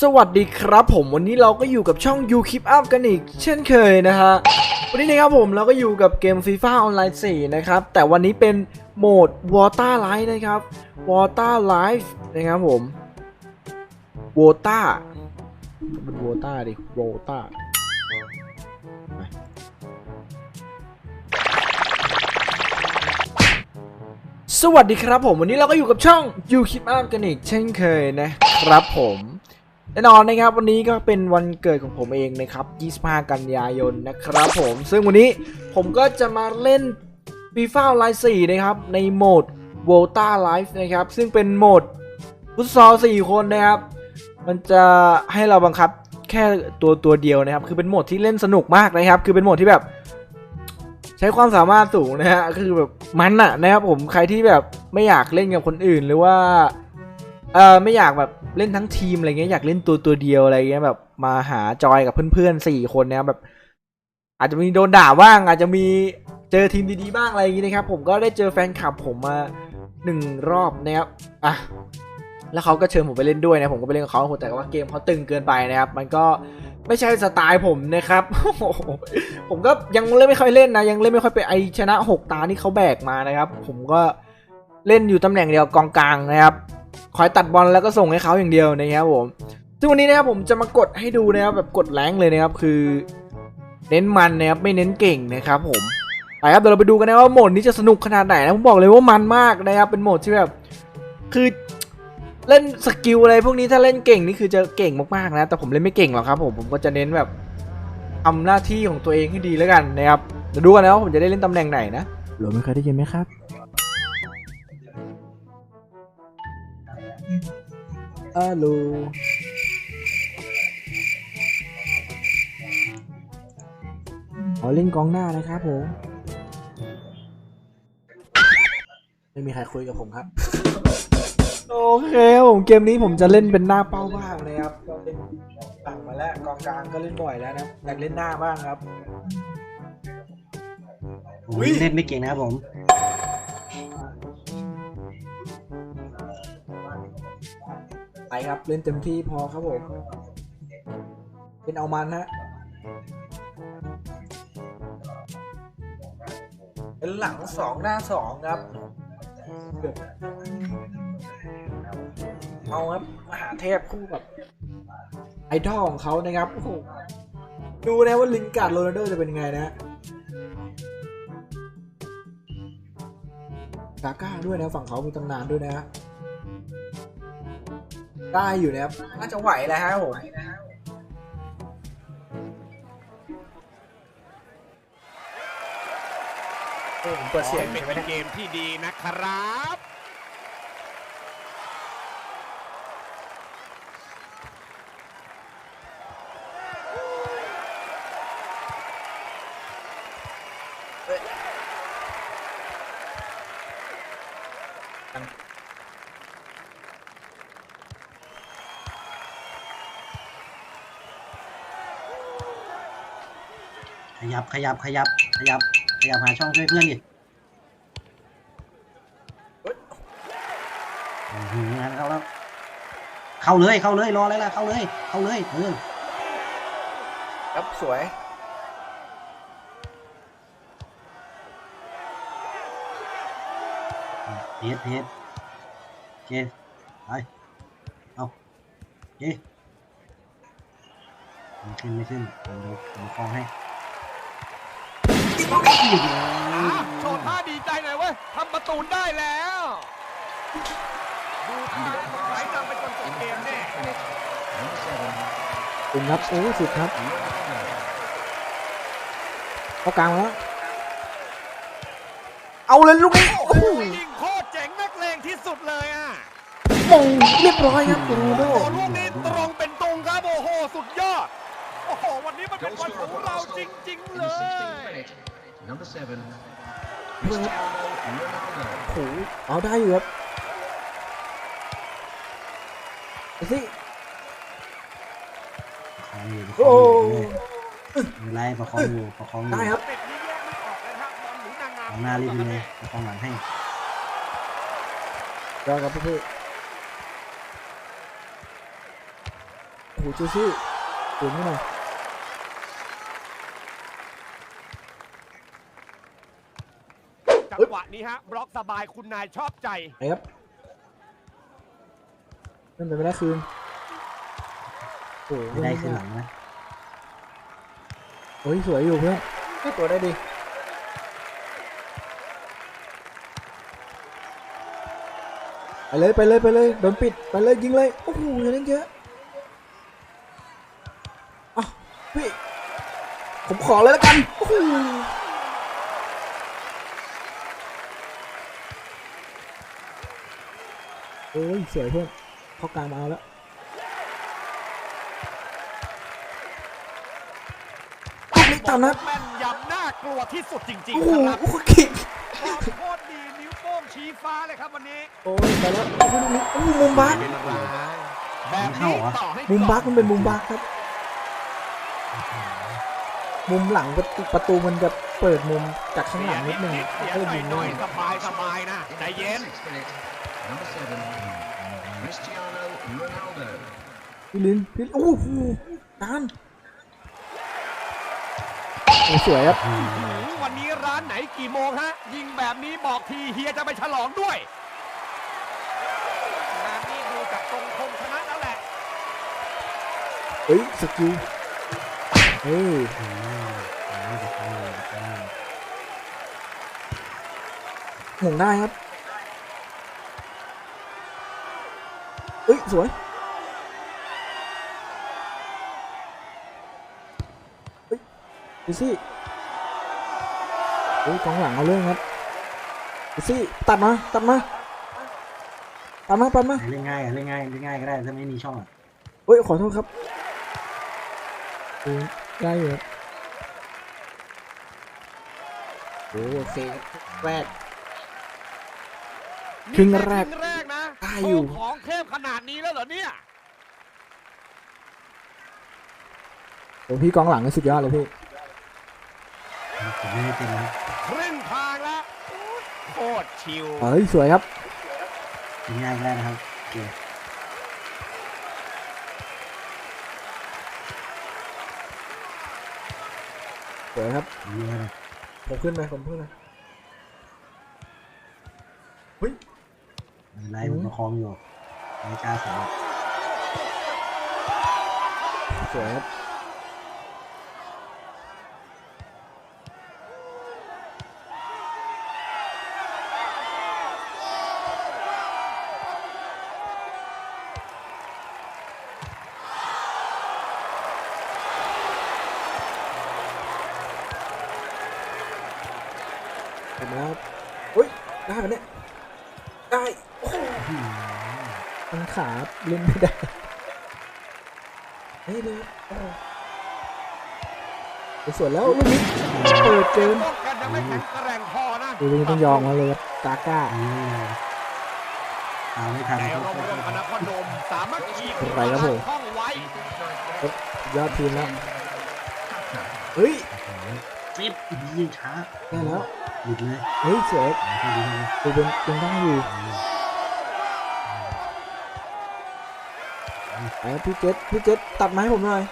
สวัสดีครับผมวันนี้เราก็อยู่กับช่อง You Keep Up กันอีก เช่นเคยนะฮะ วันนี้นะครับผมเราก็อยู่กับเกม FIFA Online 4 นะครับ แต่วันนี้เป็นโหมด Water Life นะครับ Water Life นะครับผม Water เป็น Water ดิ Water สวัสดีครับผมวันนี้เราก็อยู่กับช่อง You Keep Up กันอีก เช่นเคยนะครับผม แน่นอนนะครับวันนี้ก็เป็นวันเกิดของผมเองนะครับ 25 กันยายนนะครับผม ซึ่งวันนี้ผมก็จะมาเล่น FIFA Online 4นะครับ ในโหมด Volta Life นะครับ ซึ่งเป็นโหมดฟุตซอล4คนนะครับ มันจะให้เราบังคับแค่ตัวตัวเดียวนะครับ คือเป็นโหมดที่เล่นสนุกมากนะครับ คือเป็นโหมดที่แบบ ใช้ความสามารถสูงนะฮะคือแบบมันอะนะครับผมใครที่แบบไม่อยากเล่นกับคนอื่นหรือว่า เออไม่อยากแบบเล่นทั้งทีมอะไรเงี้ยอยากเล่นตัวตัวเดียวอะไรเงี้ยแบบมาหาจอยกับเพื่อนๆสี่คนเนี่ยแบบ อาจจะมีโดนด่าบ้าง อาจจะมีเจอทีมดีๆบ้างอะไรอย่างงี้นะครับ ผมก็ได้เจอแฟนคลับผมมาหนึ่งรอบนะครับอะแล้วเขาก็เชิญผมไปเล่นด้วยนะผมก็ไปเล่นกับเขาแต่ว่าเกมเขาตึงเกินไปนะครับ มันก็ไม่ใช่สไตล์ผมนะครับ ผมก็ยังเล่นไม่ค่อยเล่นนะ ยังเล่นไม่ค่อยไปไอชนะหกตาที่เขาแบกมานะครับ ผมก็เล่นอยู่ตำแหน่งเดียวกองกลางนะครับ คอยตัดบอลแล้วก็ส่งให้เขาอย่างเดียวนะครับผมซึ่งวันนี้นะครับผมจะมากดให้ดูนะครับแบบกดแรงเลยนะครับคือ เน้นมันนะครับไม่เน้นเก่งนะครับผมไปครับเดี๋ยวเราไปดูกันนะว่าโหมดนี้จะสนุกขนาดไหนนะผมบอกเลยว่ามันมากนะครับเป็นโหมดที่แบบคือเล่นสกิลอะไรพวกนี้ถ้าเล่นเก่งนี่คือจะเก่งมากๆนะ แต่ผมเล่นไม่เก่งหรอกครับ ผมผมก็จะเน้นแบบทำหน้าที่ของตัวเองให้ดีแล้วกันนะครับเดี๋ยวดูกันนะว่าผมจะได้เล่นตำแหน่งไหนนะหรือไม่เคยได้ยินไหมครับ ฮัลโหลขอเล่นกองหน้านะครับผม ไม่มีใครคุยกับผมครับ โอเคผมเกมนี้ผมจะเล่นเป็นหน้าเป้าบ้างนะครับก็เล่นต่างมาแล้วกองกลางก็เล่นบ่อยแล้วนะอยากเล่นหน้าบ้างครับ ผมเล่นไม่เก่งนะครับผม ครับ เล่นเต็มที่พอครับผม เป็นเอามันฮะเป็นหลังสองหน้าสองครับ เอาครับ มหาเทพคู่กับไอดอลของเขานะครับโอ้โหดูนะว่าลิงการ์ดโรนัลโดจะเป็นไงนะกาก้าด้วยนะฝั่งเขามีตำนานด้วยนะฮะ ได้อยู่นะครับ น่าจะไหวแล้วฮะผมโอ้ผมเปิดเสียงเป็นเกมที่ดีนะครับ ยับขยับขยับขยับขยับหาช่องช่วยเพื่อนดิอื้อหืองานเข้าแล้วเข้าเลยเข้าเลยรออะไรล่ะเข้าเลยเข้าเลยเออครับสวยเฮดเฮดโอเคไปเอาโอเคไม่ขึ้นไม่ขึ้นผมดูผมคล้องให้ โชว์ท่าดีใจหน่อยเว้ยทำประตูได้แล้วดูท่าไหลนำเป็นคนจบเกมแน่คุณครับโอ้สุดครับเข้ากลางมาแล้วเอาเลยลูกนี้โอ้โอ้โหโหยิงโคตรเจ๋งนักเลงที่สุดเลยอะมงเรียบร้อยครับโรนัลโดโอ้ลูกนี้ตรงเป็นตรงครับโอ้โหสุดยอดโอ้โหวันนี้มันเป็นวันของเราจริง ๆ เลย Number seven, เพื่อนครับ Ronaldo. โอ้โหเอาได้อยู่ครับไปสิประคองอยู่ประคโอ้องอยู่ไม่เป็นไรประคองอยู่ประคองอยู่ได้ครับเป็ดนี่แยกไม่ออกเลยครับบอลหรือนางงามเอาหน้ารีบไปเลยประคองหลังให้ยอดครับพี่เจซี่เดี๋ยวนี้หน่อย จังหวะนี้ฮะบล็อกสบายคุณนายชอบใจไอ้ครับเล่นไปไม่ได้คืนโอ้โหไม่ได้ขึ้นหลังนะเฮ้ยสวยอยู่เพื่อนให้ตัวได้ดีไปเลยไปเลยไปเลยโดนปิดไปเลยยิงเลยโอ้โหอย่าเล่นเยอะอะพี่ผมขอเลยแล้วกันโอ้โห อ้ย สวยเพื่อนเข้ากลางมาเอาแล้วลูกนี้ตามนัดแม่นยำน่ากลัวที่สุดจริงโอ้ๆโหครับโอ้โหคิกความโคตรดีนิ้วโป้งชี้ฟ้าเลยครับวันนี้โอ้ยไปแล้วโอ้โหลูกนี้โอ้โหมุมบักเป็นไรแบบนี้ต่อให้มุมบักมันเป็นมุมบักครับ มุมหลังประตูประตูมันจะเปิดมุมจากข้างหลังนิดนึงเสียก็เลยหยิงน่ได้อยๆสบายสบายๆนะใจเย็น Sixth minute. Number seven, Cristiano Ronaldo. พี่ลินพี่โอ้โหจานโอ้สวยครับหือวันนี้ร้านไหนกี่โมงฮะ ยิงแบบนี้บอกทีเฮียจะไปฉลองด้วยงานนี้ดูจากตรงคงชนะแล้วแหละ เฮ้ยสกิลเฮ้ยอืมเอาไม่ได้เอาไม่ได้หม่งได้ครับ เฮ้ยสวยเฮ้ยดูสิเฮ้ยกองหลังเอาเรื่องครับดูสิตัดมาตัดมาตัดมาตัดมาเล่นง่ายอะเล่นง่ายเล่นง่ายก็ได้ถ้าไม่มีช่องอะเฮ้ยขอโทษครับเออได้อยู่ครับโอ้โอเคแรกครึ่งแรกครึ่งแรกนะ ได้อยู่โชว์ของเข้มขนาดนี้แล้วเหรอเนี่ยโอ้พี่กองหลังนี่สุดยอดเลยพี่ ผมไม่ได้เป็นนะครึ่งทางแล้วโคตรชิลเฮ้ยสวยครับเล่นง่ายก็ได้นะครับโอเคสวยครับ ผมยิงให้เลยผมขึ้นไปผมขึ้นไปเฮ้ย ไม่เป็นไรผมประคองอยู่ไม่กล้าสวนสวยครับ ล่นไม่ได้เฮ้ยเลยโอ้โหไปสวนแล้วลูกนี้เปิดเกมป้องกันยังไม่แข็งแกร่งพอนะดูลูกนี้ต้องยอมมาเลยครับกาก้าอันนี้เลยตามไม่ทันในก็โรงก็เรียนพก็นักพนมสามัคคีไปครับผมท่องไว้ยอดทีมแล้วเฮ้ยจิ๊บยิงช้าได้แล้วหลุดเลยเฮ้ยสวยโอ้โหดีเลยดูเป็นเป็นได้อยู่ พี่เจษพี่เจษตัดไมาให้ผมหน่อย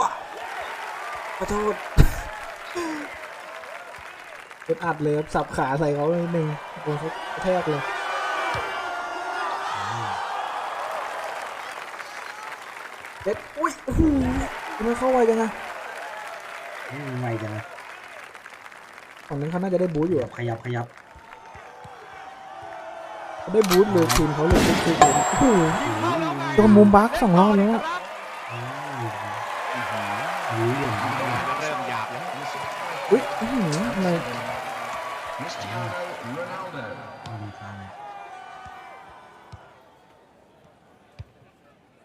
ว้าขอโทษเป็นอัดเลยครับสับขาใส่เขาเลยหนึ่งโดนเขากระแทกเลยเจ็ดอุ้ยโอ้โหทำไมเข้าไวจังอะอืมไวจังเลยฝั่งนั้นเขาน่าจะได้บูทอยู่อะขยับขยับเขา ได้บูทเลยทีมเขาเลยทุกทีเลยโอ้โหเข้าแล้วไงโดนมุมบักสองรอบแล้วอะอืมรู้อยู่เริ่มหยาบแล้วอุ้ยอื้อหือทำไม Cristiano Ronaldo. เอาดีฟ้าเลย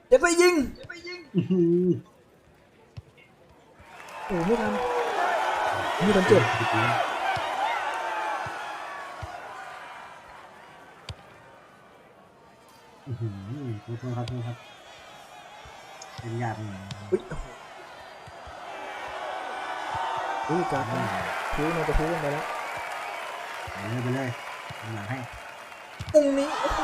เจ็ดไปยิงอื้อหือโอ้โหไม่ทันไม่ทันเจ็บ ครับโทษครับเป็นยากหน่อยอุ้ยโอ้โหอุ้ยการดพิ้วน่าจะพิ้วลงไปแล้วไปเลยไปเลยทำหลังให้ตรงนี้โอ้โห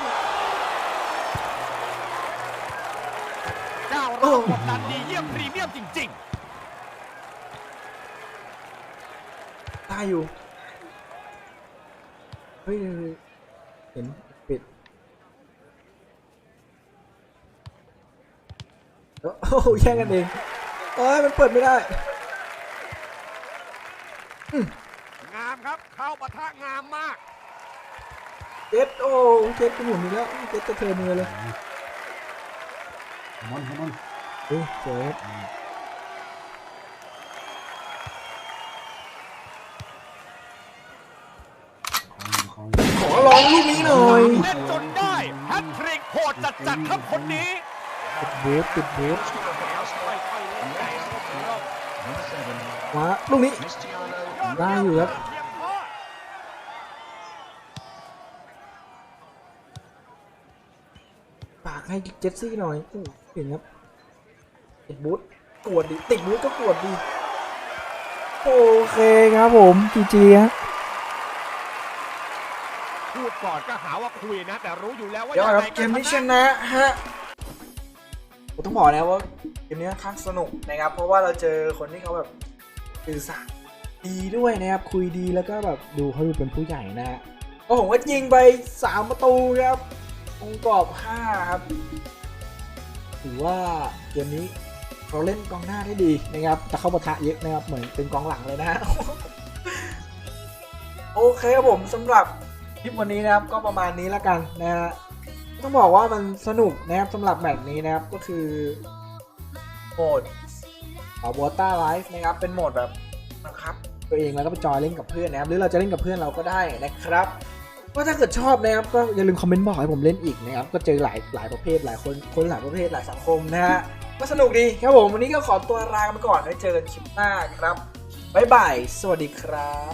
โอ้กดดันดีเยี่ยมพรีเมียมจริงตายอยู่ เฮ้ยเห็นปิด โอ้โหแย่งกันเองเอ้ยมันเปิดไม่ได้ๆงามครับเข้าปะทะงามมากเจ็ดโอ้เจ็ดก็หมุนอีกแล้วเจ็ดจะเทิร์นมือเลยบอลบอลเฮ้ยเจ็ดคอยขอลองลูกนี้หน่อยเล่นจนได้แฮตทริกโหดจัดจัดๆครับคนนี้ ติดบูทติดบูท Number seven, มาลูกนี้ Cristiano ได้อยู่ครับเทียมทอดฝากให้เจสซี่หน่อยโอ้เห็นครับติดบูทกวดดิติดบูทก็กวดดีโอเคครับผมจีจีฮะพูดก่อนก็หาว่าคุยนะ แต่รู้อยู่แล้วว่าเดี๋ยวก่อนครับยังไงเกมนี้ชนะฮะผม ต้องบอกนะว่าเกมนี้ค่อนข้างสนุกนะครับ เพราะว่าเราเจอคนที่เขาแบบสื่อสารดีด้วยนะครับคุยดีแล้วก็แบบดูเขาดูเป็นผู้ใหญ่นะฮะก็ผมก็ยิงไปสามประตูครับองค์กรอบห้าครับถือว่าเกมนี้เราเล่นกองหน้าได้ดีนะครับแต่เข้าปะทะเยอะนะครับเหมือนเป็นกองหลังเลยนะฮะโอเคครับผมสำหรับคลิปวันนี้นะครับก็ประมาณนี้แล้วกันนะฮะ ต้องบอกว่ามันสนุกนะครับสำหรับแมตช์นี้นะครับก็คือโหมดเอาวอต้าไลฟ์นะครับเป็นโหมดแบบนะครับ ตัวเองแล้วก็ไปจอยเล่นกับเพื่อนนะครับ หรือเราจะเล่นกับเพื่อนเราก็ได้นะครับก็ถ้าเกิดชอบนะครับก็อย่าลืมคอมเมนต์บอกให้ผมเล่นอีกนะครับ ก็เจอหลายหลายประเภทหลายคนคนหลายประเภทหลายสังคมนะฮะก็สนุกดีครับผมวันนี้ก็ขอตัวลาไปก่อนไว้เจอกันคลิปหน้าครับบ๊ายบายสวัสดีครับ